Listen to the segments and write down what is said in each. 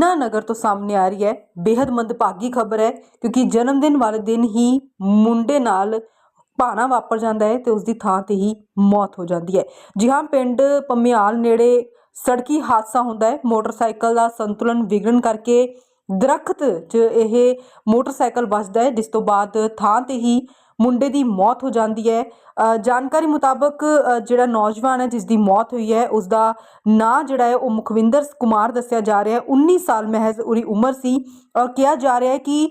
ਨਾ ਨਗਰ ਤੋਂ ਸਾਹਮਣੇ ਆ ਰਹੀ ਹੈ। ਬੇहद ਮੰਦਭਾਗੀ ਖਬਰ ਹੈ, ਕਿਉਂਕਿ ਜਨਮ ਦਿਨ ਵਾਲੇ ਦਿਨ ਹੀ ਮੁੰਡੇ ਨਾਲ ਭਾਣਾ ਵਾਪਰ ਜਾਂਦਾ ਹੈ ਤੇ ਉਸ ਦੀ ਥਾਂ ਤੇ ਹੀ ਮੌਤ ਹੋ ਜਾਂਦੀ ਹੈ। ਜੀ ਹਾਂ, ਪਿੰਡ ਪੰਮਿਆਲ ਨੇੜੇ ਸੜਕੀ ਹਾਦਸਾ ਹੁੰਦਾ ਹੈ। ਮੋਟਰਸਾਈਕਲ ਦਾ ਸੰਤੁਲਨ ਵਿਗੜਨ ਕਰਕੇ ਦਰਖਤ 'ਚ ਇਹ ਮੋਟਰਸਾਈਕਲ ਵੱਜਦਾ ਹੈ, ਜਿਸ ਤੋਂ ਬਾਅਦ ਥਾਂ ਤੇ ਹੀ ਮੁੰਡੇ ਦੀ ਮੌਤ ਹੋ ਜਾਂਦੀ ਹੈ। ਜਾਣਕਾਰੀ ਮੁਤਾਬਕ ਜਿਹੜਾ ਨੌਜਵਾਨ ਹੈ ਜਿਸ ਦੀ ਮੌਤ ਹੋਈ ਹੈ ਉਸ ਦਾ ਨਾਂ ਜਿਹੜਾ ਹੈ ਉਹ ਮੁਖਵਿੰਦਰ ਕੁਮਾਰ ਦੱਸਿਆ ਜਾ ਰਿਹਾ ਹੈ। 19 ਸਾਲ ਮਹਿਜ਼ ਉਰੀ ਉਮਰ ਸੀ। ਔਰ ਕਿਹਾ ਜਾ ਰਿਹਾ ਹੈ ਕਿ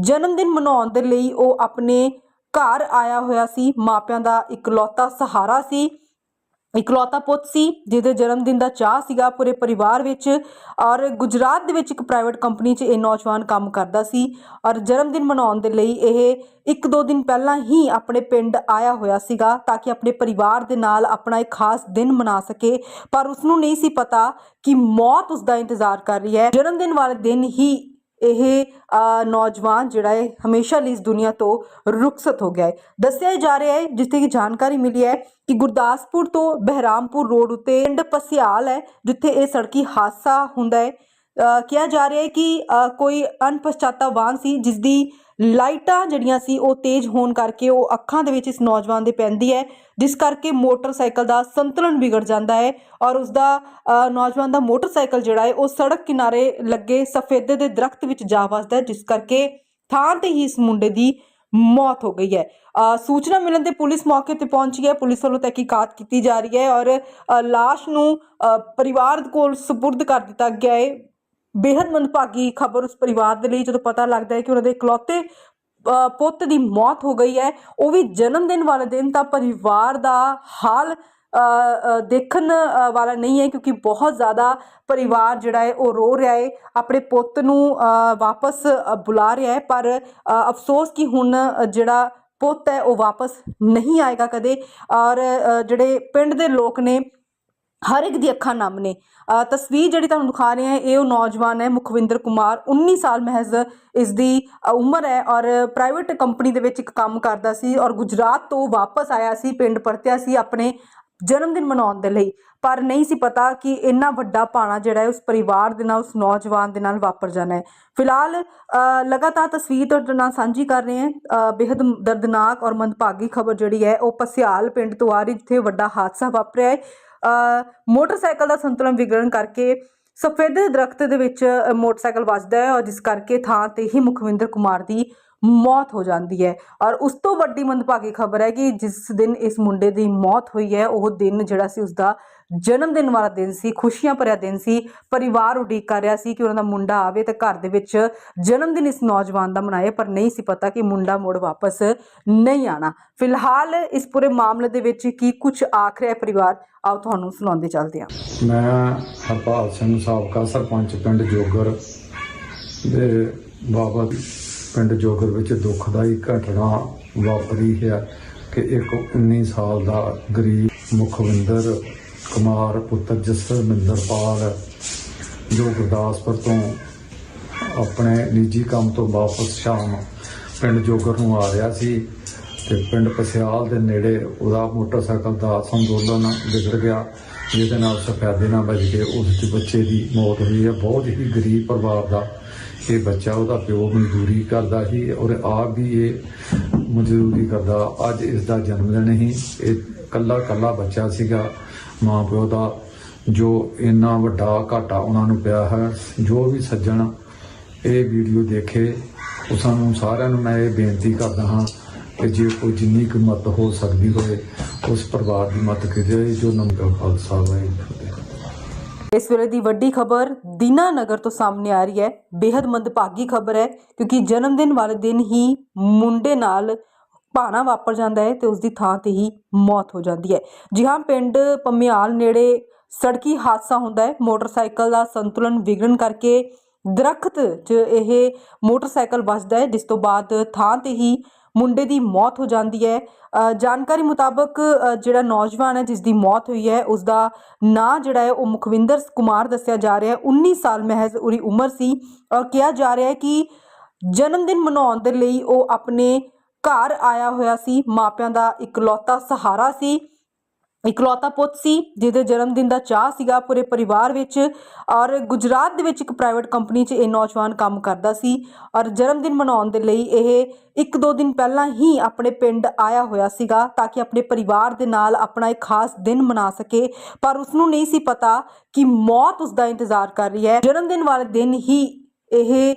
ਜਨਮ ਦਿਨ ਮਨਾਉਣ ਦੇ ਲਈ ਉਹ ਆਪਣੇ ਘਰ ਆਇਆ ਹੋਇਆ ਸੀ। ਮਾਪਿਆਂ ਦਾ ਇਕਲੌਤਾ ਸਹਾਰਾ ਸੀ। ਇਕਲੌਤਾ ਪੁੱਤ ਸੀ, ਜਿਹਦੇ ਜਨਮ ਦਿਨ ਦਾ ਚਾਹ ਸੀਗਾ ਪੂਰੇ ਪਰਿਵਾਰ ਵਿੱਚ ਔਰ ਗੁਜਰਾਤ ਦੇ ਵਿੱਚ ਇੱਕ ਪ੍ਰਾਈਵੇਟ ਕੰਪਨੀ 'ਚ ਇਹ ਨੌਜਵਾਨ ਕੰਮ ਕਰਦਾ ਸੀ ਔਰ ਜਨਮ ਦਿਨ ਮਨਾਉਣ ਦੇ ਲਈ ਇਹ ਇੱਕ ਦੋ ਦਿਨ ਪਹਿਲਾਂ ਹੀ ਆਪਣੇ ਪਿੰਡ ਆਇਆ ਹੋਇਆ ਸੀਗਾ ਤਾਂ ਕਿ ਆਪਣੇ ਪਰਿਵਾਰ ਦੇ ਨਾਲ ਆਪਣਾ ਇੱਕ ਖਾਸ ਦਿਨ ਮਨਾ ਸਕੇ, ਪਰ ਉਸ ਨੂੰ ਨਹੀਂ ਸੀ ਪਤਾ ਕਿ ਮੌਤ ਉਸ ਦਾ ਇੰਤਜ਼ਾਰ ਕਰ ਰਹੀ ਹੈ। ਜਨਮ ਦਿਨ ਵਾਲੇ ਦਿਨ ਹੀ ਇਹ ਨੌਜਵਾਨ ਜਿਹੜਾ ਹੈ ਹਮੇਸ਼ਾ ਲਈ ਇਸ ਦੁਨੀਆ ਤੋਂ ਰੁਖਸਤ ਹੋ ਗਿਆ ਹੈ। ਦੱਸਿਆ ਜਾ ਰਿਹਾ ਹੈ ਜਿੱਥੇ ਕਿ ਜਾਣਕਾਰੀ ਮਿਲੀ ਹੈ ਕਿ ਗੁਰਦਾਸਪੁਰ ਤੋਂ ਬਹਿਰਾਮਪੁਰ ਰੋਡ ਉੱਤੇ ਪਿੰਡ ਪਸਿਆਲ ਹੈ ਜਿੱਥੇ ਇਹ ਸੜਕੀ ਹਾਦਸਾ ਹੁੰਦਾ ਹੈ। ਅ, ਕਿਹਾ ਜਾ ਰਿਹਾ ਹੈ ਕਿ ਕੋਈ ਅਣਪਛਾਤਾ ਵਾਹਨ ਸੀ ਜਿਸ ਦੀ ਲਾਈਟਾਂ ਜਿਹੜੀਆਂ ਸੀ ਉਹ ਤੇਜ਼ ਹੋਣ ਕਰਕੇ ਉਹ ਅੱਖਾਂ ਦੇ ਵਿੱਚ ਇਸ ਨੌਜਵਾਨ ਦੇ ਪੈਂਦੀ ਹੈ ਜਿਸ ਕਰਕੇ ਮੋਟਰਸਾਈਕਲ ਦਾ ਸੰਤੁਲਨ ਵਿਗੜ ਜਾਂਦਾ ਹੈ ਔਰ ਉਸ ਦਾ ਨੌਜਵਾਨ ਦਾ ਮੋਟਰਸਾਈਕਲ ਜਿਹੜਾ ਹੈ ਉਹ ਸੜਕ ਕਿਨਾਰੇ ਲੱਗੇ ਸਫੇਦੇ ਦੇ ਦਰਖਤ ਵਿੱਚ ਜਾ ਵੱਜਦਾ ਹੈ ਜਿਸ ਕਰਕੇ ਥਾਂ ਤੇ ਹੀ ਇਸ ਮੁੰਡੇ ਦੀ ਮੌਤ ਹੋ ਗਈ ਹੈ। ਸੂਚਨਾ ਮਿਲਣ ਤੇ ਪੁਲਿਸ ਮੌਕੇ ਤੇ ਪਹੁੰਚੀ ਹੈ। ਪੁਲਿਸ ਵੱਲੋਂ ਤਹਿਕੀਕਾਤ ਕੀਤੀ ਜਾ ਰਹੀ ਹੈ ਔਰ ਅ, ਲਾਸ਼ ਨੂੰ ਪਰਿਵਾਰ ਕੋਲ ਸਪੁਰਦ ਕਰ ਦਿੱਤਾ ਗਿਆ ਹੈ। ਬੇहद ਮੰਦਭਾਗੀ ਖਬਰ ਉਸ ਪਰਿਵਾਰ ਦੇ ਲਈ, ਜਦੋਂ ਪਤਾ ਲੱਗਦਾ ਹੈ ਕਿ ਉਹਨਾਂ ਦੇ ਇਕਲੌਤੇ ਪੁੱਤ ਦੀ ਮੌਤ ਹੋ ਗਈ ਹੈ, ਉਹ ਵੀ ਜਨਮ ਦਿਨ ਵਾਲੇ ਦਿਨ, ਤਾਂ ਪਰਿਵਾਰ ਦਾ ਹਾਲ ਦੇਖਣ ਵਾਲਾ ਨਹੀਂ ਹੈ, ਕਿਉਂਕਿ ਬਹੁਤ ਜ਼ਿਆਦਾ ਪਰਿਵਾਰ ਜਿਹੜਾ ਹੈ, ਉਹ ਰੋ ਰਿਹਾ ਹੈ, ਆਪਣੇ ਪੁੱਤ ਨੂੰ ਵਾਪਸ ਬੁਲਾ ਰਿਹਾ ਹੈ, ਪਰ ਅਫਸੋਸ ਕਿ ਹੁਣ ਜਿਹੜਾ ਪੁੱਤ ਹੈ, ਉਹ ਵਾਪਸ ਨਹੀਂ ਆਏਗਾ ਕਦੇ, ਔਰ ਜਿਹੜੇ ਪਿੰਡ ਦੇ ਲੋਕ ਨੇ, ਹਰ ਇੱਕ ਦੀ ਅੱਖਾਂ ਨਮ ਨੇ ਤਸਵੀਰ ਜਿਹੜੀ ਤੁਹਾਨੂੰ ਦਿਖਾ ਰਹੇ ਹਾਂ ਇਹ ਉਹ ਨੌਜਵਾਨ ਹੈ ਮੁਖਵਿੰਦਰ ਕੁਮਾਰ 19 ਸਾਲ ਮਹਿਜ਼ ਇਸ ਦੀ ਉਮਰ ਹੈ ਔਰ ਪ੍ਰਾਈਵੇਟ ਕੰਪਨੀ ਦੇ ਵਿੱਚ ਇੱਕ ਕੰਮ ਕਰਦਾ ਸੀ ਔਰ ਗੁਜਰਾਤ ਤੋਂ ਵਾਪਸ ਆਇਆ ਸੀ ਪਿੰਡ ਪਰਤਿਆ ਸੀ ਆਪਣੇ ਜਨਮ ਦਿਨ ਮਨਾਉਣ ਦੇ ਲਈ। ਪਰ ਨਹੀਂ ਸੀ ਪਤਾ ਕਿ ਇੰਨਾ ਵੱਡਾ ਪਾਣਾ ਜਿਹੜਾ ਹੈ ਉਸ ਪਰਿਵਾਰ ਦੇ ਨਾਲ ਉਸ ਨੌਜਵਾਨ ਦੇ ਨਾਲ ਵਾਪਰ ਜਾਣਾ ਹੈ। ਫਿਲਹਾਲ ਲਗਾਤਾਰ ਤਸਵੀਰ ਤੁਹਾਡੇ ਨਾਲ ਸਾਂਝੀ ਕਰ ਰਹੇ ਹਾਂ। ਅ, ਬੇहद ਦਰਦਨਾਕ ਔਰ ਮੰਦਭਾਗੀ ਖਬਰ ਜਿਹੜੀ ਹੈ ਉਹ ਪਸਿਆਲ ਪਿੰਡ ਤੋਂ ਆ ਰਹੀ ਜਿੱਥੇ ਵੱਡਾ ਹਾਦਸਾ ਵਾਪਰਿਆ ਹੈ। ਮੋਟਰਸਾਈਕਲ ਦਾ ਸੰਤੁਲਨ ਵਿਗੜਨ ਕਰਕੇ ਸਫੇਦੇ ਦਰਖਤ ਦੇ ਵਿੱਚ ਮੋਟਰਸਾਈਕਲ ਵੱਜਦਾ ਹੈ ਔਰ ਜਿਸ ਕਰਕੇ ਥਾਂ ਤੇ ਹੀ ਮੁਖਵਿੰਦਰ ਕੁਮਾਰ ਦੀ ਮੌਤ ਹੋ ਜਾਂਦੀ ਹੈ। ਔਰ ਉਸ ਤੋਂ ਵੱਡੀ ਮੰਦਭਾਗੀ ਖਬਰ ਹੈ ਕਿ ਜਿਸ ਦਿਨ ਇਸ ਮੁੰਡੇ ਦੀ ਮੌਤ ਹੋਈ ਹੈ, ਉਹ ਦਿਨ ਜਿਹੜਾ ਸੀ ਉਸ ਦਾ ਜਨਮ ਦਿਨ ਵਾਲਾ ਦਿਨ ਸੀ, ਖੁਸ਼ੀਆਂ ਭਰਿਆ ਦਿਨ ਸੀ, ਪਰਿਵਾਰ ਉਡੀਕ ਕਰ ਰਿਹਾ ਸੀ ਕਿ ਉਹਨਾਂ ਦਾ ਮੁੰਡਾ ਆਵੇ ਤੇ ਘਰ ਦੇ ਵਿੱਚ ਜਨਮ ਦਿਨ ਇਸ ਨੌਜਵਾਨ ਦਾ ਮਨਾਏ, ਪਰ ਨਹੀਂ ਸੀ ਪਤਾ ਕਿ ਮੁੰਡਾ ਮੁੜ ਵਾਪਸ ਨਹੀਂ ਆਣਾ ਫਿਲਹਾਲ ਇਸ ਪੂਰੇ ਮਾਮਲੇ ਦੇ ਵਿੱਚ ਕੀ ਕੁਝ ਆਖ ਰਿਹਾ ਪਰਿਵਾਰ, ਆਓ ਤੁਹਾਨੂੰ ਸੁਣਾਉਂਦੇ ਚੱਲਦੇ ਹਾਂ। ਮੈਂ ਹਰਪਾਲ ਸਿੰਘ ਸਾਬਕਾ ਸਰਪੰਚ ਪਿੰਡ ਜੋਗਰ ਦੇ ਬਾਬਾ ਪਿੰਡ ਜੋਗਰ ਵਿੱਚ ਦੁਖਦਾਈ ਘਟਨਾ ਵਾਪਰੀ ਹੈ ਕਿ ਇੱਕ 19 ਸਾਲ ਦਾ ਗਰੀਬ ਮੁਖਵਿੰਦਰ ਕੁਮਾਰ ਪੁੱਤਰ ਜਸਵਿੰਦਰ ਪਾਲ ਜੋ ਗੁਰਦਾਸਪੁਰ ਤੋਂ ਆਪਣੇ ਨਿੱਜੀ ਕੰਮ ਤੋਂ ਵਾਪਸ ਸ਼ਾਮ ਪਿੰਡ ਜੋਗਰ ਨੂੰ ਆ ਰਿਹਾ ਸੀ ਤੇ ਪਿੰਡ ਪਸਿਆਲ ਦੇ ਨੇੜੇ ਉਹਦਾ ਮੋਟਰਸਾਈਕਲ ਦਾ ਸੰਤੁਲਨ ਵਿਗੜ ਗਿਆ, ਜਿਹਦੇ ਨਾਲ ਸਫੈਦੇ ਨਾਲ ਵੱਜ ਕੇ ਉਸ ਦੇ ਬੱਚੇ ਦੀ ਮੌਤ ਹੋਈ ਹੈ। ਬਹੁਤ ਹੀ ਗਰੀਬ ਪਰਿਵਾਰ ਦਾ ਇਹ ਬੱਚਾ ਉਹਦਾ ਪਿਓ ਮਜ਼ਦੂਰੀ ਕਰਦਾ ਸੀ ਔਰ ਆਪ ਵੀ ਇਹ ਮਜ਼ਦੂਰੀ ਕਰਦਾ। ਅੱਜ ਇਸ ਦਾ ਜਨਮ ਦਿਨ ਹੀ ਇਹ ਕੱਲਾ ਕੱਲਾ ਬੱਚਾ ਸੀਗਾ। ਮਾਂ ਪਿਓ ਦਾ ਜੋ ਇੰਨਾ ਵੱਡਾ ਘਾਟਾ ਉਹਨਾਂ ਨੂੰ ਪਿਆ ਹੈ, ਜੋ ਵੀ ਸੱਜਣ ਇਹ ਵੀਡੀਓ ਦੇਖੇ, ਉਹ ਸਾਨੂੰ ਸਾਰਿਆਂ ਨੂੰ ਮੈਂ ਇਹ ਬੇਨਤੀ ਕਰਦਾ ਹਾਂ ਕਿ ਜੇ ਕੋਈ ਜਿੰਨੀ ਕੁ ਮਤ ਹੋ ਸਕਦੀ ਹੋਵੇ, ਉਸ ਪਰਿਵਾਰ ਦੀ ਮਦਦ ਕੀਤੀ ਜਾਏ, ਜੋ ਨੰਬਰ ਖਾਲਸਾ ਵਾਹਿਗੁਰੂ। ਜੀ ਇਸ ਵੇਲੇ ਦੀ ਵੱਡੀ ਖਬਰ ਦੀਨਾਨਗਰ ਤੋਂ ਸਾਹਮਣੇ ਆ ਰਹੀ ਹੈ। ਬੇहद ਮੰਦਭਾਗੀ ਖਬਰ ਹੈ, ਕਿਉਂਕਿ ਜਨਮ ਦਿਨ ਵਾਲੇ ਦਿਨ ਹੀ ਮੁੰਡੇ ਨਾਲ ਭਾਣਾ ਵਾਪਰ ਜਾਂਦਾ ਹੈ ਤੇ ਉਸ ਦੀ ਥਾਂ ਤੇ ਹੀ ਮੌਤ ਹੋ ਜਾਂਦੀ ਹੈ। ਜੀ ਹਾਂ, ਪਿੰਡ ਪੰਮਿਆਲ ਨੇੜੇ ਸੜਕੀ ਹਾਦਸਾ ਹੁੰਦਾ ਹੈ। ਮੋਟਰਸਾਈਕਲ ਦਾ ਸੰਤੁਲਨ ਵਿਗੜਨ ਕਰਕੇ ਦਰਖਤ 'ਚ ਇਹ ਮੋਟਰਸਾਈਕਲ ਵੱਜਦਾ ਹੈ, ਜਿਸ ਤੋਂ ਬਾਅਦ ਥਾਂ ਤੇ ਹੀ ਮੁੰਡੇ ਦੀ ਮੌਤ ਹੋ ਜਾਂਦੀ ਹੈ। ਜਾਣਕਾਰੀ ਮੁਤਾਬਕ ਜਿਹੜਾ ਨੌਜਵਾਨ ਹੈ, ਜਿਸ ਦੀ ਮੌਤ ਹੋਈ ਹੈ, ਉਸ ਦਾ ਨਾਂ ਜਿਹੜਾ ਹੈ, ਉਹ ਮੁਖਵਿੰਦਰ ਕੁਮਾਰ ਦੱਸਿਆ ਜਾ ਰਿਹਾ ਹੈ। 19 ਸਾਲ ਮਹਿਜ਼ ਉਰੀ ਉਮਰ ਸੀ। ਔਰ ਕਿਹਾ ਜਾ ਰਿਹਾ ਹੈ ਕਿ ਜਨਮ ਦਿਨ ਮਨਾਉਣ ਦੇ ਲਈ ਉਹ ਆਪਣੇ ਘਰ ਆਇਆ ਹੋਇਆ ਸੀ। ਮਾਪਿਆਂ ਦਾ ਇਕਲੌਤਾ ਸਹਾਰਾ ਸੀ। ਇਕਲੌਤਾ ਪੁੱਤ ਸੀ, ਜਿਹਦੇ ਜਨਮ ਦਿਨ ਦਾ ਚਾਹ ਸੀਗਾ ਪੂਰੇ ਪਰਿਵਾਰ ਵਿੱਚ ਔਰ ਗੁਜਰਾਤ ਦੇ ਵਿੱਚ ਇੱਕ ਪ੍ਰਾਈਵੇਟ ਕੰਪਨੀ 'ਚ ਇਹ ਨੌਜਵਾਨ ਕੰਮ ਕਰਦਾ ਸੀ ਔਰ ਜਨਮ ਦਿਨ ਮਨਾਉਣ ਦੇ ਲਈ ਇਹ ਇੱਕ ਦੋ ਦਿਨ ਪਹਿਲਾਂ ਹੀ ਆਪਣੇ ਪਿੰਡ ਆਇਆ ਹੋਇਆ ਸੀਗਾ ਤਾਂ ਕਿ ਆਪਣੇ ਪਰਿਵਾਰ ਦੇ ਨਾਲ ਆਪਣਾ ਇੱਕ ਖਾਸ ਦਿਨ ਮਨਾ ਸਕੇ, ਪਰ ਉਸ ਨੂੰ ਨਹੀਂ ਸੀ ਪਤਾ ਕਿ ਮੌਤ ਉਸ ਦਾ ਇੰਤਜ਼ਾਰ ਕਰ ਰਹੀ ਹੈ। ਜਨਮ ਦਿਨ ਵਾਲੇ ਦਿਨ ਹੀ ਇਹ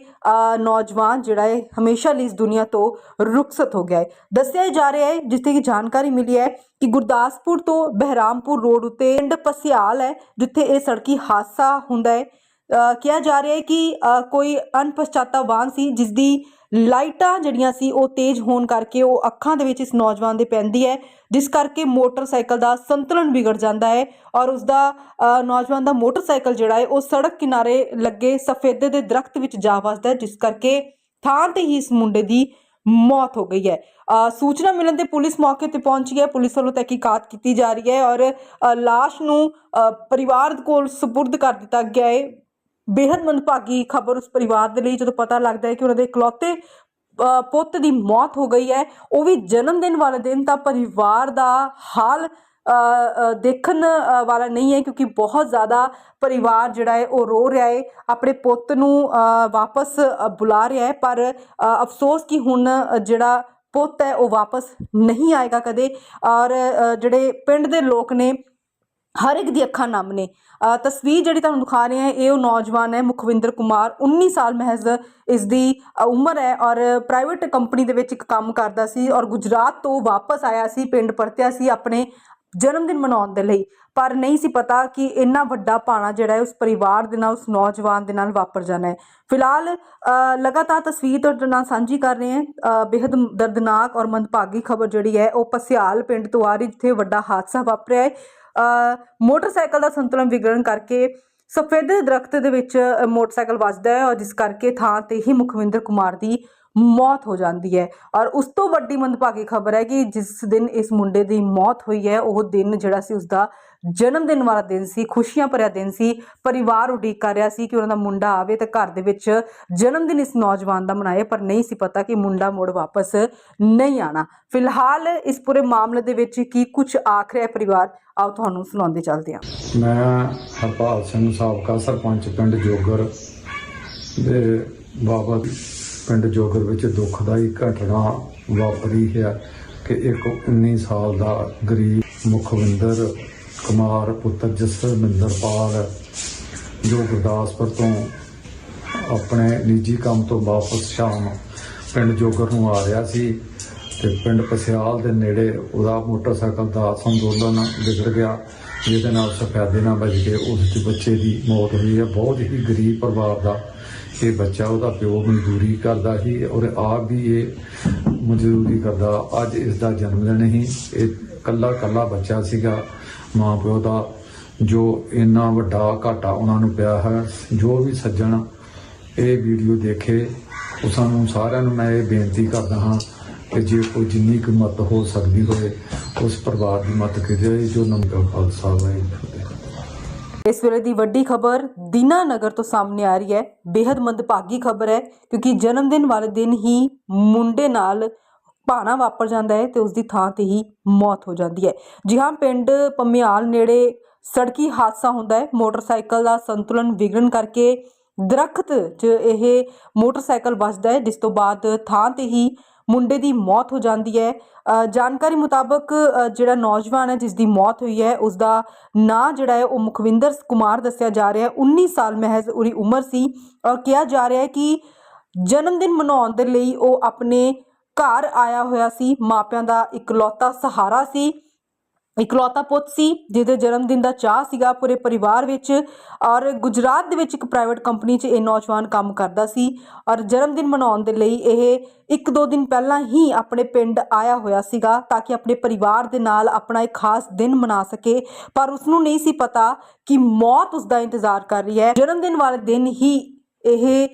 ਨੌਜਵਾਨ ਜਿਹੜਾ ਹੈ, ਹਮੇਸ਼ਾ ਲਈ ਇਸ ਦੁਨੀਆ ਤੋਂ ਰੁਖਸਤ ਹੋ ਗਿਆ ਹੈ। ਦੱਸਿਆ ਜਾ ਰਿਹਾ ਹੈ ਜਿੱਥੇ ਕਿ ਜਾਣਕਾਰੀ ਮਿਲੀ ਹੈ ਕਿ ਗੁਰਦਾਸਪੁਰ ਤੋਂ ਬਹਿਰਾਮਪੁਰ ਰੋਡ ਉੱਤੇ ਪਿੰਡ ਪਸਿਆਲ ਹੈ, ਜਿੱਥੇ ਇਹ ਸੜਕੀ ਹਾਦਸਾ ਹੁੰਦਾ ਹੈ। ਕਿਹਾ ਜਾ ਰਿਹਾ ਹੈ ਕਿ ਕੋਈ ਅਣਪਛਾਤਾ ਵਾਹਨ ਸੀ ਜਿਸ ਦੀ ਲਾਈਟਾਂ ਜਿਹੜੀਆਂ ਸੀ ਉਹ ਤੇਜ਼ ਹੋਣ ਕਰਕੇ ਉਹ ਅੱਖਾਂ ਦੇ ਵਿੱਚ ਇਸ ਨੌਜਵਾਨ ਦੇ ਪੈਂਦੀ ਹੈ ਜਿਸ ਕਰਕੇ ਮੋਟਰਸਾਈਕਲ ਦਾ ਸੰਤੁਲਨ ਵਿਗੜ ਜਾਂਦਾ ਹੈ ਔਰ ਉਸ ਦਾ ਨੌਜਵਾਨ ਦਾ ਮੋਟਰਸਾਈਕਲ ਜਿਹੜਾ ਹੈ ਉਹ ਸੜਕ ਕਿਨਾਰੇ ਲੱਗੇ ਸਫੇਦੇ ਦੇ ਦਰਖਤ ਵਿੱਚ ਜਾ ਵੱਜਦਾ ਹੈ ਜਿਸ ਕਰਕੇ ਥਾਂ ਤੇ ਹੀ ਇਸ ਮੁੰਡੇ ਦੀ ਮੌਤ ਹੋ ਗਈ ਹੈ। ਅ, ਸੂਚਨਾ ਮਿਲਣ ਤੇ ਪੁਲਿਸ ਮੌਕੇ ਤੇ ਪਹੁੰਚੀ ਹੈ ਪੁਲਿਸ ਵੱਲੋਂ ਤਹਿਕੀਕਾਤ ਕੀਤੀ ਜਾ ਰਹੀ ਹੈ ਔਰ ਅ, ਲਾਸ਼ ਨੂੰ ਅ, ਪਰਿਵਾਰ ਕੋਲ ਸਪੁਰਦ ਕਰ ਦਿੱਤਾ ਗਿਆ ਹੈ। ਬੇहद ਮੰਦਭਾਗੀ ਖਬਰ ਉਸ ਪਰਿਵਾਰ ਦੇ ਲਈ, ਜਦੋਂ ਪਤਾ ਲੱਗਦਾ ਹੈ ਕਿ ਉਹਨਾਂ ਦੇ ਇਕਲੌਤੇ ਪੁੱਤ ਦੀ ਮੌਤ ਹੋ ਗਈ ਹੈ, ਉਹ ਵੀ ਜਨਮ ਦਿਨ ਵਾਲੇ ਦਿਨ, ਤਾਂ ਪਰਿਵਾਰ ਦਾ ਹਾਲ ਦੇਖਣ ਵਾਲਾ ਨਹੀਂ ਹੈ, ਕਿਉਂਕਿ ਬਹੁਤ ਜ਼ਿਆਦਾ ਪਰਿਵਾਰ ਜਿਹੜਾ ਹੈ, ਉਹ ਰੋ ਰਿਹਾ ਹੈ, ਆਪਣੇ ਪੁੱਤ ਨੂੰ ਵਾਪਸ ਬੁਲਾ ਰਿਹਾ ਹੈ, ਪਰ ਅਫਸੋਸ ਕਿ ਹੁਣ ਜਿਹੜਾ ਪੁੱਤ ਹੈ, ਉਹ ਵਾਪਸ ਨਹੀਂ ਆਏਗਾ ਕਦੇ, ਔਰ ਜਿਹੜੇ ਪਿੰਡ ਦੇ ਲੋਕ ਨੇ ਹਰ ਇੱਕ ਦੀ ਅੱਖਾਂ ਨਮ ਨੇ। ਤਸਵੀਰ ਜਿਹੜੀ ਤੁਹਾਨੂੰ ਦਿਖਾ ਰਹੇ ਹਾਂ ਇਹ ਉਹ ਨੌਜਵਾਨ ਹੈ ਮੁਖਵਿੰਦਰ ਕੁਮਾਰ 19 ਸਾਲ ਮਹਿਜ਼ ਇਸ ਦੀ ਉਮਰ ਹੈ ਔਰ ਪ੍ਰਾਈਵੇਟ ਕੰਪਨੀ ਦੇ ਵਿੱਚ ਇੱਕ ਕੰਮ ਕਰਦਾ ਸੀ ਔਰ ਗੁਜਰਾਤ ਤੋਂ ਵਾਪਸ ਆਇਆ ਸੀ ਪਿੰਡ ਪਰਤਿਆ ਸੀ ਆਪਣੇ ਜਨਮ ਦਿਨ ਮਨਾਉਣ ਦੇ ਲਈ। ਪਰ ਨਹੀਂ ਸੀ ਪਤਾ ਕਿ ਇੰਨਾ ਵੱਡਾ ਪਾਣਾ ਜਿਹੜਾ ਹੈ ਉਸ ਪਰਿਵਾਰ ਦੇ ਨਾਲ ਉਸ ਨੌਜਵਾਨ ਦੇ ਨਾਲ ਵਾਪਰ ਜਾਣਾ ਹੈ। ਫਿਲਹਾਲ ਲਗਾਤਾਰ ਤਸਵੀਰ ਤੁਹਾਡੇ ਨਾਲ ਸਾਂਝੀ ਕਰ ਰਹੇ ਹਾਂ। ਅ, ਬੇहद ਦਰਦਨਾਕ ਔਰ ਮੰਦਭਾਗੀ ਖਬਰ ਜਿਹੜੀ ਹੈ ਉਹ ਪਸਿਆਲ ਪਿੰਡ ਤੋਂ ਆ ਰਹੀ ਜਿੱਥੇ ਵੱਡਾ ਹਾਦਸਾ ਵਾਪਰਿਆ ਹੈ। ਮੋਟਰਸਾਈਕਲ ਦਾ ਸੰਤੁਲਨ ਵਿਗੜਨ ਕਰਕੇ ਸਫੇਦੇ ਦਰਖਤ ਦੇ ਵਿੱਚ ਮੋਟਰਸਾਈਕਲ ਵੱਜਦਾ ਹੈ ਔਰ ਜਿਸ ਕਰਕੇ ਥਾਂ ਤੇ ਹੀ ਮੁਖਵਿੰਦਰ ਕੁਮਾਰ ਦੀ ਮੌਤ ਹੋ ਜਾਂਦੀ ਹੈ। ਔਰ ਉਸ ਤੋਂ ਵੱਡੀ ਮੰਦਭਾਗੀ ਖਬਰ ਹੈ ਕਿ ਜਿਸ ਦਿਨ ਇਸ ਮੁੰਡੇ ਦੀ ਮੌਤ ਹੋਈ ਹੈ, ਉਹ ਦਿਨ ਜਿਹੜਾ ਸੀ ਉਸ ਦਾ ਜਨਮ ਦਿਨ ਵਾਲਾ ਦਿਨ ਸੀ, ਖੁਸ਼ੀਆਂ ਭਰਿਆ ਦਿਨ ਸੀ। ਪਰਿਵਾਰ ਉਡੀਕ ਕਰ ਰਿਹਾ ਸੀ ਕਿ ਉਹਨਾਂ ਦਾ ਮੁੰਡਾ ਆਵੇ ਤੇ ਘਰ ਦੇ ਵਿੱਚ ਜਨਮ ਦਿਨ ਇਸ ਨੌਜਵਾਨ ਦਾ ਮਨਾਏ, ਪਰ ਨਹੀਂ ਸੀ ਪਤਾ ਕਿ ਮੁੰਡਾ ਮੁੜ ਵਾਪਸ ਨਹੀਂ ਆਣਾ ਫਿਲਹਾਲ ਇਸ ਪੂਰੇ ਮਾਮਲੇ ਦੇ ਵਿੱਚ ਕੀ ਕੁਝ ਆਖ ਰਿਹਾ ਪਰਿਵਾਰ, ਆਓ ਤੁਹਾਨੂੰ ਸੁਣਾਉਂਦੇ ਚੱਲਦੇ ਹਾਂ। ਮੈਂ ਹਰਪਾਲ ਸਿੰਘ ਸਾਬਕਾ ਸਰਪੰਚ ਪਿੰਡ ਜੋਗਰ ਦੇ ਬਾਬਤ ਪਿੰਡ ਜੋਗਰ ਵਿੱਚ ਦੁਖਦਾਈ ਘਟਨਾ ਵਾਪਰੀ ਹੈ ਕਿ ਇੱਕ 19 ਸਾਲ ਦਾ ਗਰੀਬ ਮੁਖਵਿੰਦਰ ਕੁਮਾਰ ਪੁੱਤਰ ਜਸਵਿੰਦਰ ਪਾਲ ਜੋ ਗੁਰਦਾਸਪੁਰ ਤੋਂ ਆਪਣੇ ਨਿੱਜੀ ਕੰਮ ਤੋਂ ਵਾਪਸ ਸ਼ਾਮ ਪਿੰਡ ਜੋਗਰ ਨੂੰ ਆ ਰਿਹਾ ਸੀ ਤੇ ਪਿੰਡ ਪਸਿਆਲ ਦੇ ਨੇੜੇ ਉਹਦਾ ਮੋਟਰਸਾਈਕਲ ਦਾ ਸੰਦੋਲਨ ਵਿਗੜ ਗਿਆ, ਜਿਹਦੇ ਨਾਲ ਸਫੈਦੇ ਨਾਲ ਵੱਜ ਕੇ ਉਸ ਦੇ ਬੱਚੇ ਦੀ ਮੌਤ ਹੋਈ ਹੈ। ਬਹੁਤ ਹੀ ਗਰੀਬ ਪਰਿਵਾਰ ਦਾ ਇਹ ਬੱਚਾ ਉਹਦਾ ਪਿਓ ਮਜ਼ਦੂਰੀ ਕਰਦਾ ਸੀ ਔਰ ਆਪ ਵੀ ਇਹ ਮਜ਼ਦੂਰੀ ਕਰਦਾ। ਅੱਜ ਇਸ ਦਾ ਜਨਮ ਦਿਨ ਹੀ ਇਹ ਕੱਲਾ ਕੱਲਾ ਬੱਚਾ ਸੀਗਾ। ਮਾਂ ਪਿਓ ਦਾ ਜੋ ਇੰਨਾ ਵੱਡਾ ਘਾਟਾ ਉਹਨਾਂ ਨੂੰ ਪਿਆ ਹੈ, ਜੋ ਵੀ ਸੱਜਣ ਇਹ ਵੀਡੀਓ ਦੇਖੇ, ਉਹ ਸਾਨੂੰ ਸਾਰਿਆਂ ਨੂੰ ਮੈਂ ਇਹ ਬੇਨਤੀ ਕਰਦਾ ਹਾਂ ਕਿ ਜੇ ਕੋਈ ਜਿੰਨੀ ਕੁ ਮਤ ਹੋ ਸਕਦੀ ਹੋਵੇ, ਉਸ ਪਰਿਵਾਰ ਦੀ ਮਦਦ ਕੀਤੀ ਜੋ ਨੰਗਾ ਖਾਲਸਾ ਵਾਹਿਗੁਰੂ। ਜੀ ਇਸ ਵੇਲੇ ਦੀ ਵੱਡੀ ਖਬਰ ਦੀਨਾਨਗਰ ਤੋਂ ਸਾਹਮਣੇ ਆ ਰਹੀ ਹੈ। ਬੇहद ਮੰਦਭਾਗੀ ਖਬਰ ਹੈ, ਕਿਉਂਕਿ ਜਨਮ ਦਿਨ ਵਾਲੇ ਦਿਨ ਹੀ ਮੁੰਡੇ ਨਾਲ ਭਾਣਾ ਵਾਪਰ ਜਾਂਦਾ ਹੈ ਤੇ ਉਸ ਦੀ ਥਾਂ ਤੇ ਹੀ ਮੌਤ ਹੋ ਜਾਂਦੀ ਹੈ। ਜੀ ਹਾਂ, ਪਿੰਡ ਪੰਮਿਆਲ ਨੇੜੇ ਸੜਕੀ ਹਾਦਸਾ ਹੁੰਦਾ ਹੈ। ਮੋਟਰਸਾਈਕਲ ਦਾ ਸੰਤੁਲਨ ਵਿਗੜਨ ਕਰਕੇ ਦਰਖਤ 'ਚ ਇਹ ਮੋਟਰਸਾਈਕਲ ਵੱਜਦਾ ਹੈ, ਜਿਸ ਤੋਂ ਬਾਅਦ ਥਾਂ ਤੇ ਹੀ ਮੁੰਡੇ ਦੀ ਮੌਤ ਹੋ ਜਾਂਦੀ ਹੈ। ਜਾਣਕਾਰੀ ਮੁਤਾਬਕ ਜਿਹੜਾ ਨੌਜਵਾਨ ਹੈ ਜਿਸ ਦੀ ਮੌਤ ਹੋਈ ਹੈ ਉਸ ਦਾ ਨਾਂ ਜਿਹੜਾ ਹੈ, ਉਹ ਮੁਖਵਿੰਦਰ ਕੁਮਾਰ ਦੱਸਿਆ ਜਾ ਰਿਹਾ ਹੈ। 19 ਸਾਲ ਮਹਿਜ਼ ਉਰੀ ਉਮਰ ਸੀ। ਔਰ ਕਿਹਾ ਜਾ ਰਿਹਾ ਹੈ ਕਿ ਜਨਮ ਦਿਨ ਮਨਾਉਣ ਦੇ ਲਈ ਉਹ ਆਪਣੇ ਘਰ ਆਇਆ ਹੋਇਆ ਸੀ। ਮਾਪਿਆਂ ਦਾ ਇਕਲੌਤਾ ਸਹਾਰਾ ਸੀ। ਇਕਲੌਤਾ ਪੁੱਤ ਸੀ, ਜਿਹਦੇ ਜਨਮ ਦਿਨ ਦਾ ਚਾਹ ਸੀਗਾ ਪੂਰੇ ਪਰਿਵਾਰ ਵਿੱਚ ਔਰ ਗੁਜਰਾਤ ਦੇ ਵਿੱਚ ਇੱਕ ਪ੍ਰਾਈਵੇਟ ਕੰਪਨੀ 'ਚ ਇਹ ਨੌਜਵਾਨ ਕੰਮ ਕਰਦਾ ਸੀ ਔਰ ਜਨਮ ਦਿਨ ਮਨਾਉਣ ਦੇ ਲਈ ਇਹ ਇੱਕ ਦੋ ਦਿਨ ਪਹਿਲਾਂ ਹੀ ਆਪਣੇ ਪਿੰਡ ਆਇਆ ਹੋਇਆ ਸੀਗਾ ਤਾਂ ਕਿ ਆਪਣੇ ਪਰਿਵਾਰ ਦੇ ਨਾਲ ਆਪਣਾ ਇੱਕ ਖਾਸ ਦਿਨ ਮਨਾ ਸਕੇ, ਪਰ ਉਸ ਨੂੰ ਨਹੀਂ ਸੀ ਪਤਾ ਕਿ ਮੌਤ ਉਸ ਦਾ ਇੰਤਜ਼ਾਰ ਕਰ ਰਹੀ ਹੈ। ਜਨਮ ਦਿਨ ਵਾਲੇ ਦਿਨ ਹੀ ਇਹ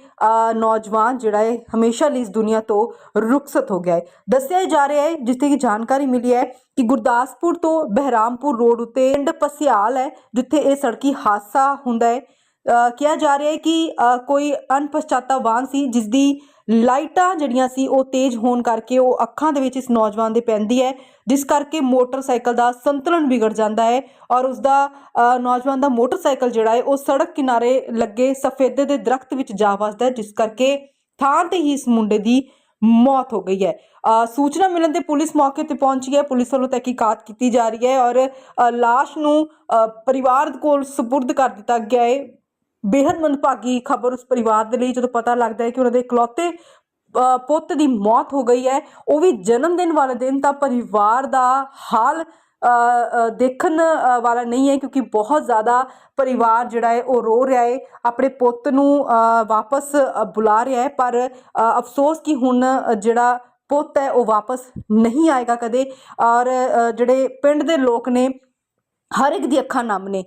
ਨੌਜਵਾਨ ਜਿਹੜਾ ਹੈ ਹਮੇਸ਼ਾ ਲਈ ਇਸ ਦੁਨੀਆ ਤੋਂ ਰੁਖਸਤ ਹੋ ਗਿਆ ਹੈ। ਦੱਸਿਆ ਜਾ ਰਿਹਾ ਹੈ ਜਿੱਥੇ ਕਿ ਜਾਣਕਾਰੀ ਮਿਲੀ ਹੈ ਕਿ ਗੁਰਦਾਸਪੁਰ ਤੋਂ ਬਹਿਰਾਮਪੁਰ ਰੋਡ ਉੱਤੇ ਪਿੰਡ ਪਸਿਆਲ ਹੈ ਜਿੱਥੇ ਇਹ ਸੜਕੀ ਹਾਦਸਾ ਹੁੰਦਾ ਹੈ। ਅ, ਕਿਹਾ ਜਾ ਰਿਹਾ ਹੈ ਕਿ ਕੋਈ ਅਣਪਛਾਤਾ ਵਾਹਨ ਸੀ ਜਿਸ ਦੀ ਲਾਈਟਾਂ ਜਿਹੜੀਆਂ ਸੀ ਉਹ ਤੇਜ਼ ਹੋਣ ਕਰਕੇ ਉਹ ਅੱਖਾਂ ਦੇ ਵਿੱਚ ਇਸ ਨੌਜਵਾਨ ਦੇ ਪੈਂਦੀ ਹੈ ਜਿਸ ਕਰਕੇ ਮੋਟਰਸਾਈਕਲ ਦਾ ਸੰਤੁਲਨ ਵਿਗੜ ਜਾਂਦਾ ਹੈ ਔਰ ਉਸ ਦਾ ਨੌਜਵਾਨ ਦਾ ਮੋਟਰਸਾਈਕਲ ਜਿਹੜਾ ਹੈ ਉਹ ਸੜਕ ਕਿਨਾਰੇ ਲੱਗੇ ਸਫੇਦੇ ਦੇ ਦਰਖਤ ਵਿੱਚ ਜਾ ਵੱਜਦਾ ਹੈ ਜਿਸ ਕਰਕੇ ਥਾਂ ਤੇ ਹੀ ਇਸ ਮੁੰਡੇ ਦੀ ਮੌਤ ਹੋ ਗਈ ਹੈ। ਅ, ਸੂਚਨਾ ਮਿਲਣ ਤੇ ਪੁਲਿਸ ਮੌਕੇ ਤੇ ਪਹੁੰਚੀ ਹੈ। ਪੁਲਿਸ ਵੱਲੋਂ ਤਹਿਕੀਕਾਤ ਕੀਤੀ ਜਾ ਰਹੀ ਹੈ ਔਰ ਅ, ਲਾਸ਼ ਨੂੰ ਅ, ਪਰਿਵਾਰ ਕੋਲ ਸਪੁਰਦ ਕਰ ਦਿੱਤਾ ਗਿਆ ਹੈ। ਬੇहद ਮੰਦਭਾਗੀ ਖਬਰ ਉਸ ਪਰਿਵਾਰ ਦੇ ਲਈ, ਜਦੋਂ ਪਤਾ ਲੱਗਦਾ ਹੈ ਕਿ ਉਹਨਾਂ ਦੇ ਇਕਲੌਤੇ ਪੁੱਤ ਦੀ ਮੌਤ ਹੋ ਗਈ ਹੈ, ਉਹ ਵੀ ਜਨਮ ਦਿਨ ਵਾਲੇ ਦਿਨ, ਤਾਂ ਪਰਿਵਾਰ ਦਾ ਹਾਲ ਦੇਖਣ ਵਾਲਾ ਨਹੀਂ ਹੈ, ਕਿਉਂਕਿ ਬਹੁਤ ਜ਼ਿਆਦਾ ਪਰਿਵਾਰ ਜਿਹੜਾ ਹੈ, ਉਹ ਰੋ ਰਿਹਾ ਹੈ, ਆਪਣੇ ਪੁੱਤ ਨੂੰ ਵਾਪਸ ਬੁਲਾ ਰਿਹਾ ਹੈ, ਪਰ ਅਫਸੋਸ ਕਿ ਹੁਣ ਜਿਹੜਾ ਪੁੱਤ ਹੈ, ਉਹ ਵਾਪਸ ਨਹੀਂ ਆਏਗਾ ਕਦੇ, ਔਰ ਜਿਹੜੇ ਪਿੰਡ ਦੇ ਲੋਕ ਨੇ ਹਰ ਇੱਕ ਦੀ ਅੱਖਾਂ ਨਮ ਨੇ।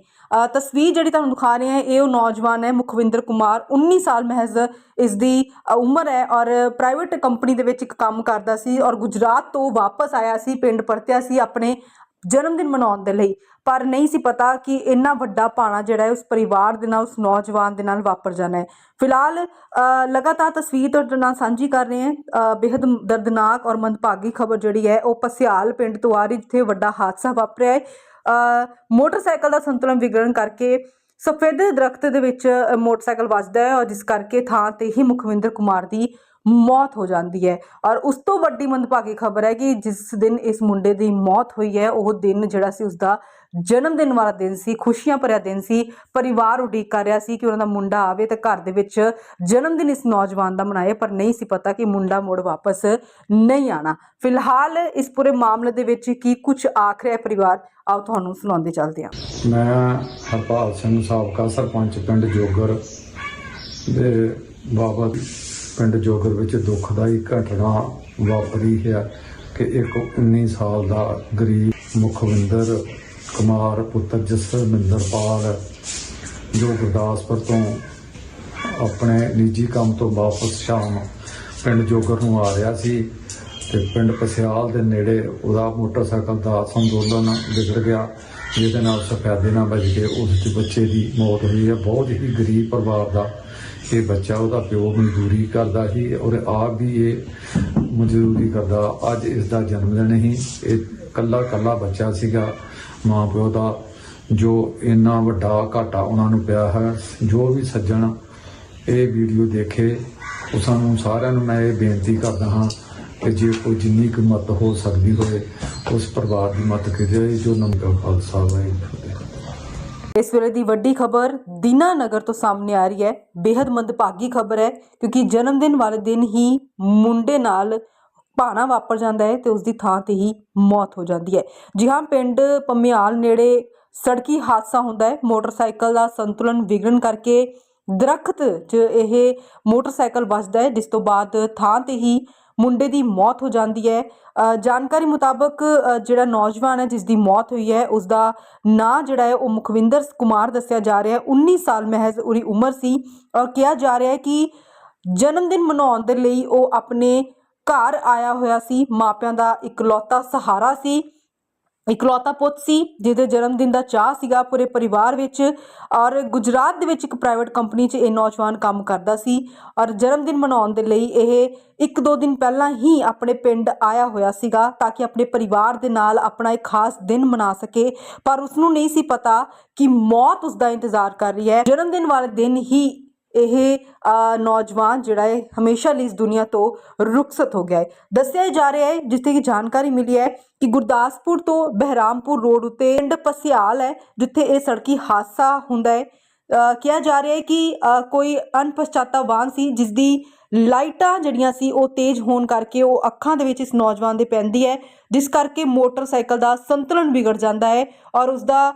ਤਸਵੀਰ ਜਿਹੜੀ ਤੁਹਾਨੂੰ ਦਿਖਾ ਰਹੇ ਹਾਂ ਇਹ ਉਹ ਨੌਜਵਾਨ ਹੈ ਮੁਖਵਿੰਦਰ ਕੁਮਾਰ 19 ਸਾਲ ਮਹਿਜ਼ ਇਸ ਦੀ ਉਮਰ ਹੈ ਔਰ ਪ੍ਰਾਈਵੇਟ ਕੰਪਨੀ ਦੇ ਵਿੱਚ ਇੱਕ ਕੰਮ ਕਰਦਾ ਸੀ ਔਰ ਗੁਜਰਾਤ ਤੋਂ ਵਾਪਸ ਆਇਆ ਸੀ ਪਿੰਡ ਪਰਤਿਆ ਸੀ ਆਪਣੇ ਜਨਮ ਦਿਨ ਮਨਾਉਣ ਦੇ ਲਈ। ਪਰ ਨਹੀਂ ਸੀ ਪਤਾ ਕਿ ਇੰਨਾ ਵੱਡਾ ਪਾਣਾ ਜਿਹੜਾ ਹੈ ਉਸ ਪਰਿਵਾਰ ਦੇ ਨਾਲ ਉਸ ਨੌਜਵਾਨ ਦੇ ਨਾਲ ਵਾਪਰ ਜਾਣਾ ਹੈ। ਫਿਲਹਾਲ ਲਗਾਤਾਰ ਤਸਵੀਰ ਤੁਹਾਡੇ ਨਾਲ ਸਾਂਝੀ ਕਰ ਰਹੇ ਹਾਂ। ਅ, ਬੇहद ਦਰਦਨਾਕ ਔਰ ਮੰਦਭਾਗੀ ਖਬਰ ਜਿਹੜੀ ਹੈ ਉਹ ਪਸਿਆਲ ਪਿੰਡ ਤੋਂ ਆ ਰਹੀ ਜਿੱਥੇ ਵੱਡਾ ਹਾਦਸਾ ਵਾਪਰਿਆ ਹੈ। ਮੋਟਰਸਾਈਕਲ ਦਾ ਸੰਤੁਲਨ ਵਿਗੜਨ ਕਰਕੇ ਸਫੇਦੇ ਦਰਖਤ ਦੇ ਵਿੱਚ ਮੋਟਰਸਾਈਕਲ ਵੱਜਦਾ ਹੈ ਔਰ ਜਿਸ ਕਰਕੇ ਥਾਂ ਤੇ ਹੀ ਮੁਖਵਿੰਦਰ ਕੁਮਾਰ ਦੀ ਮੌਤ ਹੋ ਜਾਂਦੀ ਹੈ। ਔਰ ਉਸ ਤੋਂ ਵੱਡੀ ਮੰਦਭਾਗੀ ਖਬਰ ਹੈ ਕਿ ਜਿਸ ਦਿਨ ਇਸ ਮੁੰਡੇ ਦੀ ਮੌਤ ਹੋਈ ਹੈ, ਉਹ ਦਿਨ ਜਿਹੜਾ ਸੀ ਉਸ ਦਾ ਜਨਮ ਦਿਨ ਵਾਲਾ ਦਿਨ ਸੀ, ਖੁਸ਼ੀਆਂ ਭਰਿਆ ਦਿਨ ਸੀ, ਪਰਿਵਾਰ ਉਡੀਕ ਕਰ ਰਿਹਾ ਸੀ ਕਿ ਉਹਨਾਂ ਦਾ ਮੁੰਡਾ ਆਵੇ ਤੇ ਘਰ ਦੇ ਵਿੱਚ ਜਨਮ ਦਿਨ ਇਸ ਨੌਜਵਾਨ ਦਾ ਮਨਾਏ, ਪਰ ਨਹੀਂ ਸੀ ਪਤਾ ਕਿ ਮੁੰਡਾ ਮੁੜ ਵਾਪਸ ਨਹੀਂ ਆਣਾ ਫਿਲਹਾਲ ਇਸ ਪੂਰੇ ਮਾਮਲੇ ਦੇ ਵਿੱਚ ਕੀ ਕੁਝ ਆਖ ਰਿਹਾ ਪਰਿਵਾਰ, ਆਓ ਤੁਹਾਨੂੰ ਸੁਣਾਉਂਦੇ ਚੱਲਦੇ ਹਾਂ। ਮੈਂ ਹਰਪਾਲ ਸਿੰਘ ਸਾਬਕਾ ਸਰਪੰਚ ਪਿੰਡ ਜੋਗਰ ਦੇ ਬਾਬਾ ਪਿੰਡ ਜੋਗਰ ਵਿੱਚ ਦੁਖਦਾਈ ਘਟਨਾ ਵਾਪਰੀ ਹੈ ਕਿ ਇੱਕ 19 ਸਾਲ ਦਾ ਗਰੀਬ ਮੁਖਵਿੰਦਰ ਕੁਮਾਰ ਪੁੱਤਰ ਜਸਵਿੰਦਰ ਪਾਲ ਜੋ ਗੁਰਦਾਸਪੁਰ ਤੋਂ ਆਪਣੇ ਨਿੱਜੀ ਕੰਮ ਤੋਂ ਵਾਪਸ ਸ਼ਾਮ ਪਿੰਡ ਜੋਗਰ ਨੂੰ ਆ ਰਿਹਾ ਸੀ ਤੇ ਪਿੰਡ ਪਸਿਆਲ ਦੇ ਨੇੜੇ ਉਹਦਾ ਮੋਟਰਸਾਈਕਲ ਦਾ ਸੰਦੋਲਨ ਵਿਗੜ ਗਿਆ, ਜਿਹਦੇ ਨਾਲ ਸਫੈਦੇ ਨਾਲ ਵੱਜ ਕੇ ਉਸ ਦੇ ਬੱਚੇ ਦੀ ਮੌਤ ਹੋਈ ਹੈ। ਬਹੁਤ ਹੀ ਗਰੀਬ ਪਰਿਵਾਰ ਦਾ ਇਹ ਬੱਚਾ, ਉਹਦਾ ਪਿਓ ਮਜ਼ਦੂਰੀ ਕਰਦਾ ਸੀ ਔਰ ਆਪ ਵੀ ਇਹ ਮਜ਼ਦੂਰੀ ਕਰਦਾ। ਅੱਜ ਇਸ ਦਾ ਜਨਮ ਦਿਨ ਹੀ ਇਹ ਕੱਲਾ ਕੱਲਾ ਬੱਚਾ ਸੀਗਾ। ਮਾਂ ਪਿਓ ਦਾ ਜੋ ਇੰਨਾ ਵੱਡਾ ਘਾਟਾ ਉਹਨਾਂ ਨੂੰ ਪਿਆ ਹੈ, ਜੋ ਵੀ ਸੱਜਣ ਇਹ ਵੀਡੀਓ ਦੇਖੇ, ਉਹ ਸਾਨੂੰ ਸਾਰਿਆਂ ਨੂੰ ਮੈਂ ਇਹ ਬੇਨਤੀ ਕਰਦਾ ਹਾਂ ਕਿ ਜੇ ਕੋਈ ਜਿੰਨੀ ਕੁ ਮਤ ਹੋ ਸਕਦੀ ਹੋਵੇ, ਉਸ ਪਰਿਵਾਰ ਦੀ ਮਤ ਕੀਤੀ ਜੋ ਨੰਗਾ ਖਾਲਸਾ ਵਾਹਿਗੁਰੂ ਇਸ ਵੇਲੇ ਦੀ ਵੱਡੀ ਖਬਰ ਦੀਨਾ ਨਗਰ ਤੋਂ ਸਾਹਮਣੇ ਆ ਰਹੀ ਹੈ। ਬੇहद ਮੰਦਭਾਗੀ ਖਬਰ ਹੈ, ਕਿਉਂਕਿ ਜਨਮ ਦਿਨ ਵਾਲੇ ਦਿਨ ਹੀ ਮੁੰਡੇ ਨਾਲ ਭਾਣਾ ਵਾਪਰ ਜਾਂਦਾ ਹੈ ਤੇ ਉਸ ਦੀ ਥਾਂ ਤੇ ਹੀ ਮੌਤ ਹੋ ਜਾਂਦੀ ਹੈ। ਜੀ ਹਾਂ ਪਿੰਡ ਪੰਮਿਆਲ ਨੇੜੇ ਸੜਕੀ ਹਾਦਸਾ ਹੁੰਦਾ ਹੈ। ਮੋਟਰਸਾਈਕਲ ਦਾ ਸੰਤੁਲਨ ਵਿਗੜਨ ਕਰਕੇ ਦਰਖਤ 'ਚ ਇਹ ਮੋਟਰਸਾਈਕਲ ਵੱਜਦਾ ਹੈ, ਜਿਸ ਤੋਂ ਬਾਅਦ ਥਾਂ ਤੇ ਹੀ ਮੁੰਡੇ ਦੀ ਮੌਤ ਹੋ ਜਾਂਦੀ ਹੈ। ਜਾਣਕਾਰੀ ਮੁਤਾਬਕ ਜਿਹੜਾ ਨੌਜਵਾਨ ਹੈ ਜਿਸ ਦੀ ਮੌਤ ਹੋਈ ਹੈ ਉਸ ਦਾ ਨਾਂ ਜਿਹੜਾ ਹੈ, ਉਹ ਮੁਖਵਿੰਦਰ ਕੁਮਾਰ ਦੱਸਿਆ ਜਾ ਰਿਹਾ ਹੈ। 19 ਸਾਲ ਮਹਿਜ਼ ਉਰੀ ਉਮਰ ਸੀ। ਔਰ ਕਿਹਾ ਜਾ ਰਿਹਾ ਹੈ ਕਿ ਜਨਮ ਦਿਨ ਮਨਾਉਣ ਦੇ ਲਈ ਉਹ ਆਪਣੇ ਘਰ ਆਇਆ ਹੋਇਆ ਸੀ। ਮਾਪਿਆਂ ਦਾ ਇਕਲੌਤਾ ਸਹਾਰਾ ਸੀ। ਇਕਲੌਤਾ ਪੁੱਤ ਸੀ, ਜਿਹਦੇ ਜਨਮ ਦਿਨ ਦਾ ਚਾਹ ਸੀਗਾ ਪੂਰੇ ਪਰਿਵਾਰ ਵਿੱਚ ਔਰ ਗੁਜਰਾਤ ਦੇ ਵਿੱਚ ਇੱਕ ਪ੍ਰਾਈਵੇਟ ਕੰਪਨੀ 'ਚ ਇਹ ਨੌਜਵਾਨ ਕੰਮ ਕਰਦਾ ਸੀ ਔਰ ਜਨਮ ਦਿਨ ਮਨਾਉਣ ਦੇ ਲਈ ਇਹ ਇੱਕ ਦੋ ਦਿਨ ਪਹਿਲਾਂ ਹੀ ਆਪਣੇ ਪਿੰਡ ਆਇਆ ਹੋਇਆ ਸੀਗਾ ਤਾਂ ਕਿ ਆਪਣੇ ਪਰਿਵਾਰ ਦੇ ਨਾਲ ਆਪਣਾ ਇੱਕ ਖਾਸ ਦਿਨ ਮਨਾ ਸਕੇ। ਪਰ ਉਸ ਨੂੰ ਨਹੀਂ ਸੀ ਪਤਾ ਕਿ ਮੌਤ ਉਸ ਦਾ ਇੰਤਜ਼ਾਰ ਕਰ ਰਹੀ ਹੈ। ਜਨਮ ਦਿਨ ਵਾਲੇ ਦਿਨ ਹੀ ਇਹ ਨੌਜਵਾਨ ਜਿਹੜਾ ਹੈ, ਹਮੇਸ਼ਾ ਲਈ ਇਸ ਦੁਨੀਆ ਤੋਂ ਰੁਖਸਤ ਹੋ ਗਿਆ ਹੈ। ਦੱਸਿਆ ਜਾ ਰਿਹਾ ਹੈ ਜਿੱਥੇ ਕਿ ਜਾਣਕਾਰੀ ਮਿਲੀ ਹੈ ਕਿ ਗੁਰਦਾਸਪੁਰ ਤੋਂ ਬਹਿਰਾਮਪੁਰ ਰੋਡ ਉੱਤੇ ਪਿੰਡ ਪਸਿਆਲ ਹੈ, ਜਿੱਥੇ ਇਹ ਸੜਕੀ ਹਾਦਸਾ ਹੁੰਦਾ ਹੈ। ਕਿਹਾ ਜਾ ਰਿਹਾ ਹੈ ਕਿ ਕੋਈ ਅਣਪਛਾਤਾ ਵਾਹਨ ਸੀ ਜਿਸ ਦੀ ਲਾਈਟਾਂ ਜਿਹੜੀਆਂ ਸੀ ਉਹ ਤੇਜ਼ ਹੋਣ ਕਰਕੇ ਉਹ ਅੱਖਾਂ ਦੇ ਵਿੱਚ ਇਸ ਨੌਜਵਾਨ ਦੇ ਪੈਂਦੀ ਹੈ ਜਿਸ ਕਰਕੇ ਮੋਟਰਸਾਈਕਲ ਦਾ ਸੰਤੁਲਨ ਵਿਗੜ ਜਾਂਦਾ ਹੈ ਔਰ ਉਸ ਦਾ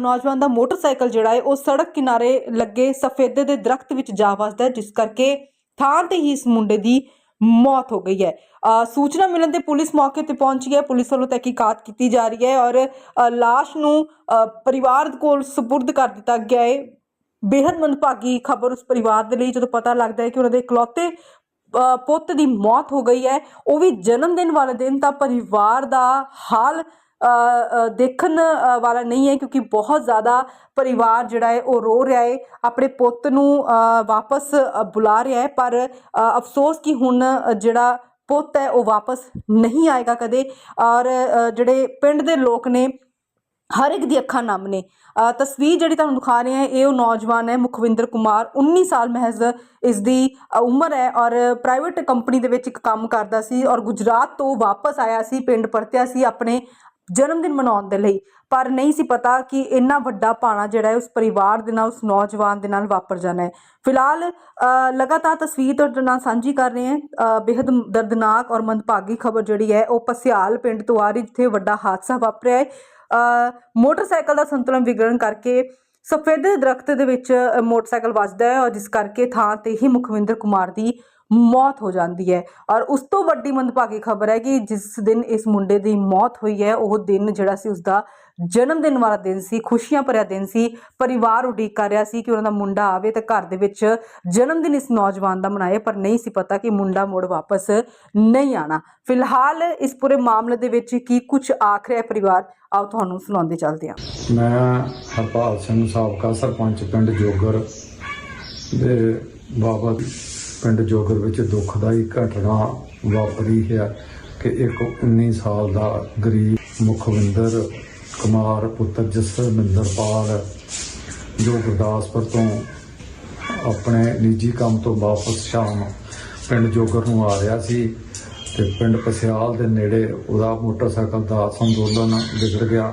ਨੌਜਵਾਨ ਦਾ ਮੋਟਰਸਾਈਕਲ ਜਿਹੜਾ ਹੈ ਉਹ ਸੜਕ ਕਿਨਾਰੇ ਲੱਗੇ ਸਫੇਦੇ ਦੇ ਦਰਖਤ ਵਿੱਚ ਜਾ ਵੱਜਦਾ ਹੈ ਜਿਸ ਕਰਕੇ ਥਾਂ ਤੇ ਹੀ ਇਸ ਮੁੰਡੇ ਦੀ ਮੌਤ ਹੋ ਗਈ ਹੈ। ਅ, ਸੂਚਨਾ ਮਿਲਣ ਤੇ ਪੁਲਿਸ ਮੌਕੇ ਤੇ ਪਹੁੰਚੀ ਹੈ ਪੁਲਿਸ ਵੱਲੋਂ ਤਹਿਕੀਕਾਤ ਕੀਤੀ ਜਾ ਰਹੀ ਹੈ ਔਰ ਅ, ਲਾਸ਼ ਨੂੰ ਅ, ਪਰਿਵਾਰ ਕੋਲ ਸਪੁਰਦ ਕਰ ਦਿੱਤਾ ਗਿਆ ਹੈ। ਬੇहद ਮੰਦਭਾਗੀ ਖਬਰ ਉਸ ਪਰਿਵਾਰ ਦੇ ਲਈ, ਜਦੋਂ ਪਤਾ ਲੱਗਦਾ ਹੈ ਕਿ ਉਹਨਾਂ ਦੇ ਇਕਲੌਤੇ ਪੁੱਤ ਦੀ ਮੌਤ ਹੋ ਗਈ ਹੈ, ਉਹ ਵੀ ਜਨਮ ਦਿਨ ਵਾਲੇ ਦਿਨ, ਤਾਂ ਪਰਿਵਾਰ ਦਾ ਹਾਲ ਦੇਖਣ ਵਾਲਾ ਨਹੀਂ ਹੈ, ਕਿਉਂਕਿ ਬਹੁਤ ਜ਼ਿਆਦਾ ਪਰਿਵਾਰ ਜਿਹੜਾ ਹੈ, ਉਹ ਰੋ ਰਿਹਾ ਹੈ, ਆਪਣੇ ਪੁੱਤ ਨੂੰ ਵਾਪਸ ਬੁਲਾ ਰਿਹਾ ਹੈ, ਪਰ ਅਫਸੋਸ ਕਿ ਹੁਣ ਜਿਹੜਾ ਪੁੱਤ ਹੈ, ਉਹ ਵਾਪਸ ਨਹੀਂ ਆਏਗਾ ਕਦੇ, ਔਰ ਜਿਹੜੇ ਪਿੰਡ ਦੇ ਲੋਕ ਨੇ ਹਰ ਇੱਕ ਦੀ ਅੱਖਾਂ ਨਮ ਨੇ। ਤਸਵੀਰ ਜਿਹੜੀ ਤੁਹਾਨੂੰ ਦਿਖਾ ਰਹੇ ਹਾਂ ਇਹ ਉਹ ਨੌਜਵਾਨ ਹੈ ਮੁਖਵਿੰਦਰ ਕੁਮਾਰ 19 ਸਾਲ ਮਹਿਜ਼ ਇਸ ਦੀ ਉਮਰ ਹੈ ਔਰ ਪ੍ਰਾਈਵੇਟ ਕੰਪਨੀ ਦੇ ਵਿੱਚ ਇੱਕ ਕੰਮ ਕਰਦਾ ਸੀ ਔਰ ਗੁਜਰਾਤ ਤੋਂ ਵਾਪਸ ਆਇਆ ਸੀ ਪਿੰਡ ਪਰਤਿਆ ਸੀ ਆਪਣੇ ਜਨਮ ਦਿਨ ਮਨਾਉਣ ਦੇ ਲਈ। ਪਰ ਨਹੀਂ ਸੀ ਪਤਾ ਕਿ ਇੰਨਾ ਵੱਡਾ ਪਾਣਾ ਜਿਹੜਾ ਹੈ ਉਸ ਪਰਿਵਾਰ ਦੇ ਨਾਲ ਉਸ ਨੌਜਵਾਨ ਦੇ ਨਾਲ ਵਾਪਰ ਜਾਣਾ ਹੈ। ਫਿਲਹਾਲ ਅ, ਲਗਾਤਾਰ ਤਸਵੀਰ ਤੁਹਾਡੇ ਨਾਲ ਸਾਂਝੀ ਕਰ ਰਹੇ ਹਾਂ। ਅ, ਬੇहद ਦਰਦਨਾਕ ਔਰ ਮੰਦਭਾਗੀ ਖਬਰ ਜਿਹੜੀ ਹੈ ਉਹ ਪਸਿਆਲ ਪਿੰਡ ਤੋਂ ਆ ਰਹੀ ਜਿੱਥੇ ਵੱਡਾ ਹਾਦਸਾ ਵਾਪਰਿਆ ਹੈ। ਮੋਟਰਸਾਈਕਲ ਦਾ ਸੰਤੁਲਨ ਵਿਗੜਨ ਕਰਕੇ ਸਫੇਦੇ ਦਰਖਤ ਦੇ ਵਿੱਚ ਮੋਟਰਸਾਈਕਲ ਵੱਜਦਾ ਹੈ ਔਰ ਜਿਸ ਕਰਕੇ ਥਾਂ ਤੇ ਹੀ ਮੁਖਵਿੰਦਰ ਕੁਮਾਰ ਦੀ ਮੌਤ ਹੋ ਜਾਂਦੀ ਹੈ। ਔਰ ਉਸ ਤੋਂ ਵੱਡੀ ਮੰਦਭਾਗੀ ਖਬਰ ਹੈ ਕਿ ਜਿਸ ਦਿਨ ਇਸ ਮੁੰਡੇ ਦੀ ਮੌਤ ਹੋਈ ਹੈ, ਉਹ ਦਿਨ ਜਿਹੜਾ ਸੀ ਉਸ ਦਾ ਜਨਮ ਦਿਨ ਵਾਲਾ ਦਿਨ ਸੀ, ਖੁਸ਼ੀਆਂ ਭਰਿਆ ਦਿਨ ਸੀ। ਪਰਿਵਾਰ ਉਡੀਕ ਕਰ ਰਿਹਾ ਸੀ ਕਿ ਉਹਨਾਂ ਦਾ ਮੁੰਡਾ ਆਵੇ ਤੇ ਘਰ ਦੇ ਵਿੱਚ ਜਨਮ ਦਿਨ ਇਸ ਨੌਜਵਾਨ ਦਾ ਮਨਾਏ, ਪਰ ਨਹੀਂ ਸੀ ਪਤਾ ਕਿ ਮੁੰਡਾ ਮੁੜ ਵਾਪਸ ਨਹੀਂ ਆਣਾ ਫਿਲਹਾਲ ਇਸ ਪੂਰੇ ਮਾਮਲੇ ਦੇ ਵਿੱਚ ਕੀ ਕੁਝ ਆਖ ਰਿਹਾ ਪਰਿਵਾਰ, ਆਓ ਤੁਹਾਨੂੰ ਸੁਣਾਉਂਦੇ ਚੱਲਦੇ ਹਾਂ। ਮੈਂ ਹਰਪਾਲ ਸਿੰਘ ਸਾਬਕਾ ਸਰਪੰਚ ਪਿੰਡ ਜੋਗਰ ਦੇ ਬਾਬਾ ਪਿੰਡ ਜੋਗਰ ਵਿੱਚ ਦੁਖਦਾਈ ਘਟਨਾ ਵਾਪਰੀ ਹੈ ਕਿ ਇੱਕ 19 ਸਾਲ ਦਾ ਗਰੀਬ ਮੁਖਵਿੰਦਰ ਕੁਮਾਰ ਪੁੱਤਰ ਜਸਵਿੰਦਰ ਪਾਲ ਜੋ ਗੁਰਦਾਸਪੁਰ ਤੋਂ ਆਪਣੇ ਨਿੱਜੀ ਕੰਮ ਤੋਂ ਵਾਪਸ ਸ਼ਾਮ ਪਿੰਡ ਜੋਗਰ ਨੂੰ ਆ ਰਿਹਾ ਸੀ ਤੇ ਪਿੰਡ ਪਸਿਆਲ ਦੇ ਨੇੜੇ ਉਹਦਾ ਮੋਟਰਸਾਈਕਲ ਦਾ ਸੰਦੋਲਨ ਵਿਗੜ ਗਿਆ।